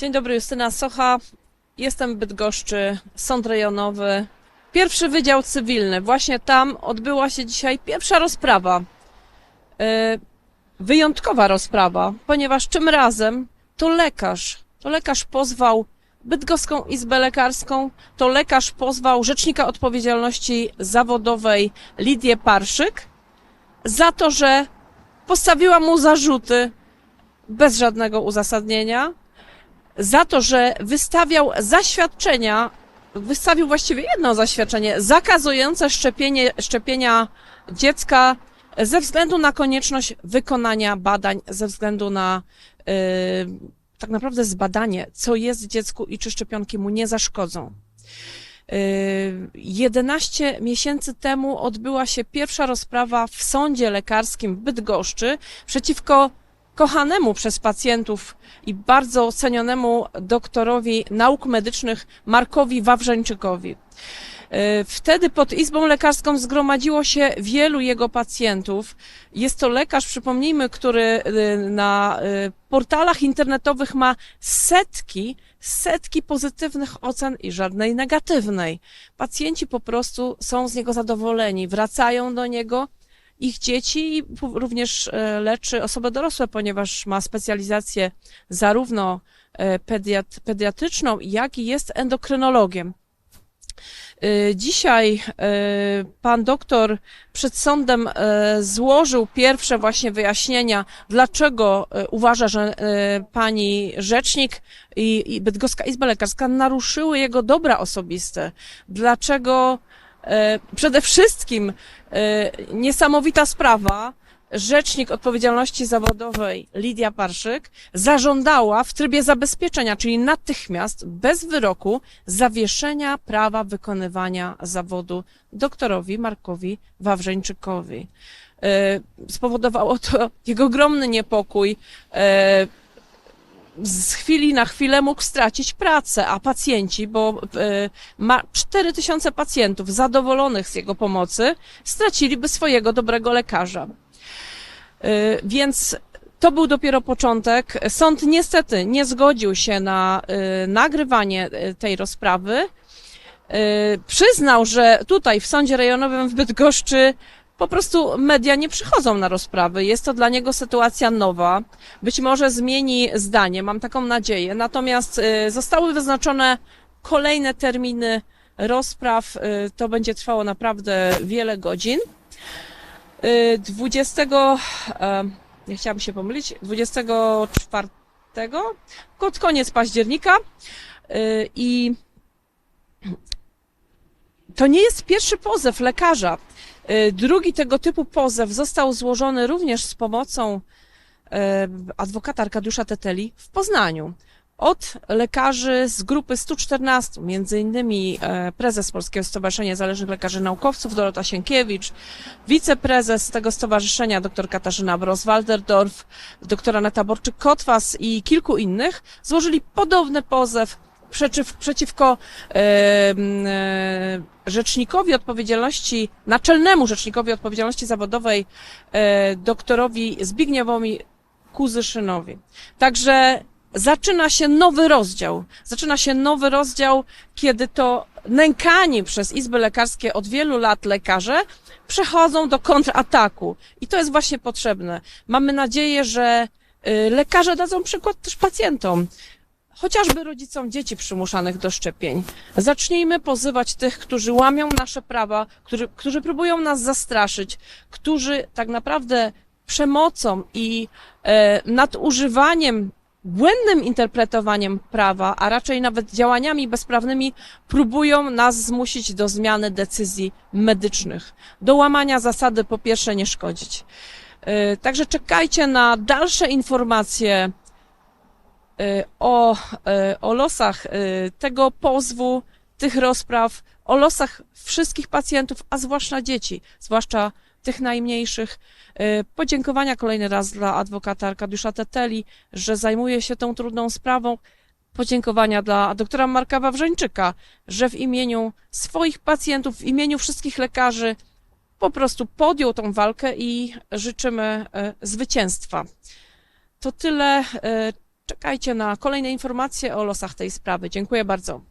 Dzień dobry, Justyna Socha. Jestem w Bydgoszczy, sąd rejonowy. Pierwszy Wydział Cywilny. Właśnie tam odbyła się dzisiaj pierwsza rozprawa. E, Wyjątkowa rozprawa, ponieważ tym razem to lekarz, to lekarz pozwał Bydgoską Izbę Lekarską, to lekarz pozwał Rzecznika Odpowiedzialności Zawodowej Lidię Parszyk za to, że postawiła mu zarzuty bez żadnego uzasadnienia, za to, że wystawiał zaświadczenia, wystawił właściwie jedno zaświadczenie zakazujące szczepienie, szczepienia dziecka ze względu na konieczność wykonania badań, ze względu na yy, tak naprawdę zbadanie, co jest dziecku i czy szczepionki mu nie zaszkodzą. Yy, 11 miesięcy temu odbyła się pierwsza rozprawa w sądzie lekarskim w Bydgoszczy przeciwko kochanemu przez pacjentów i bardzo cenionemu doktorowi nauk medycznych Markowi Wawrzeńczykowi. E, Wtedy pod Izbą Lekarską zgromadziło się wielu jego pacjentów. Jest to lekarz, przypomnijmy, który e, na e, portalach internetowych ma setki, setki pozytywnych ocen i żadnej negatywnej. Pacjenci po prostu są z niego zadowoleni, wracają do niego ich dzieci i również e, leczy osoby dorosłe, ponieważ ma specjalizację zarówno e, pediat, pediatryczną, jak i jest endokrynologiem. E, Dzisiaj pan doktor przed sądem złożył pierwsze właśnie wyjaśnienia, dlaczego uważa, że pani rzecznik i, Bydgoska Izba Lekarska naruszyły jego dobra osobiste. Dlaczego przede wszystkim e, niesamowita sprawa, Rzecznik Odpowiedzialności Zawodowej Lidia Parszyk zażądała w trybie zabezpieczenia, czyli natychmiast, bez wyroku, zawieszenia prawa wykonywania zawodu doktorowi Markowi Wawrzeńczykowi. E, Spowodowało to jego ogromny niepokój. E, z chwili na chwilę mógł stracić pracę, a pacjenci, bo e, ma 4000 pacjentów zadowolonych z jego pomocy, straciliby swojego dobrego lekarza. Y, Więc to był dopiero początek. Sąd niestety nie zgodził się na y, nagrywanie tej rozprawy. Przyznał, że tutaj w sądzie rejonowym w Bydgoszczy po prostu media nie przychodzą na rozprawy. Jest to dla niego sytuacja nowa. Być może zmieni zdanie, mam taką nadzieję. Natomiast y, zostały wyznaczone kolejne terminy rozpraw. Y, To będzie trwało naprawdę wiele godzin. Y, 20, e, nie chciałabym się pomylić, 24, pod koniec października y, i to nie jest pierwszy pozew lekarza. Y, Drugi tego typu pozew został złożony również z pomocą e, adwokata Arkadiusza Teteli w Poznaniu. Od lekarzy z grupy 114, między innymi e, prezes Polskiego Stowarzyszenia Zależnych Lekarzy Naukowców Dorota Sienkiewicz, wiceprezes tego stowarzyszenia dr Katarzyna Bros-Walderdorf, doktor Aneta Borczyk-Kotwas i kilku innych złożyli podobny pozew przeciw, przeciwko e, e, rzecznikowi odpowiedzialności, naczelnemu rzecznikowi odpowiedzialności zawodowej e, doktorowi Zbigniewowi Kuzyszynowi. Także zaczyna się nowy rozdział. Zaczyna się nowy rozdział, kiedy to nękani przez izby lekarskie od wielu lat lekarze przechodzą do kontrataku. I to jest właśnie potrzebne. Mamy nadzieję, że y, lekarze dadzą przykład też pacjentom. Chociażby rodzicom dzieci przymuszanych do szczepień. Zacznijmy pozywać tych, którzy łamią nasze prawa, którzy, którzy próbują nas zastraszyć, którzy tak naprawdę przemocą i e, nadużywaniem błędnym interpretowaniem prawa, a raczej nawet działaniami bezprawnymi, próbują nas zmusić do zmiany decyzji medycznych, do łamania zasady po pierwsze nie szkodzić. Yy, Także czekajcie na dalsze informacje o, yy, o losach yy, tego pozwu, tych rozpraw, o losach wszystkich pacjentów, a zwłaszcza dzieci, zwłaszcza tych najmniejszych. Podziękowania kolejny raz dla adwokata Arkadiusza Teteli, że zajmuje się tą trudną sprawą. Podziękowania dla doktora Marka Wawrzeńczyka, że w imieniu swoich pacjentów, w imieniu wszystkich lekarzy po prostu podjął tą walkę i życzymy zwycięstwa. To tyle. Czekajcie na kolejne informacje o losach tej sprawy. Dziękuję bardzo.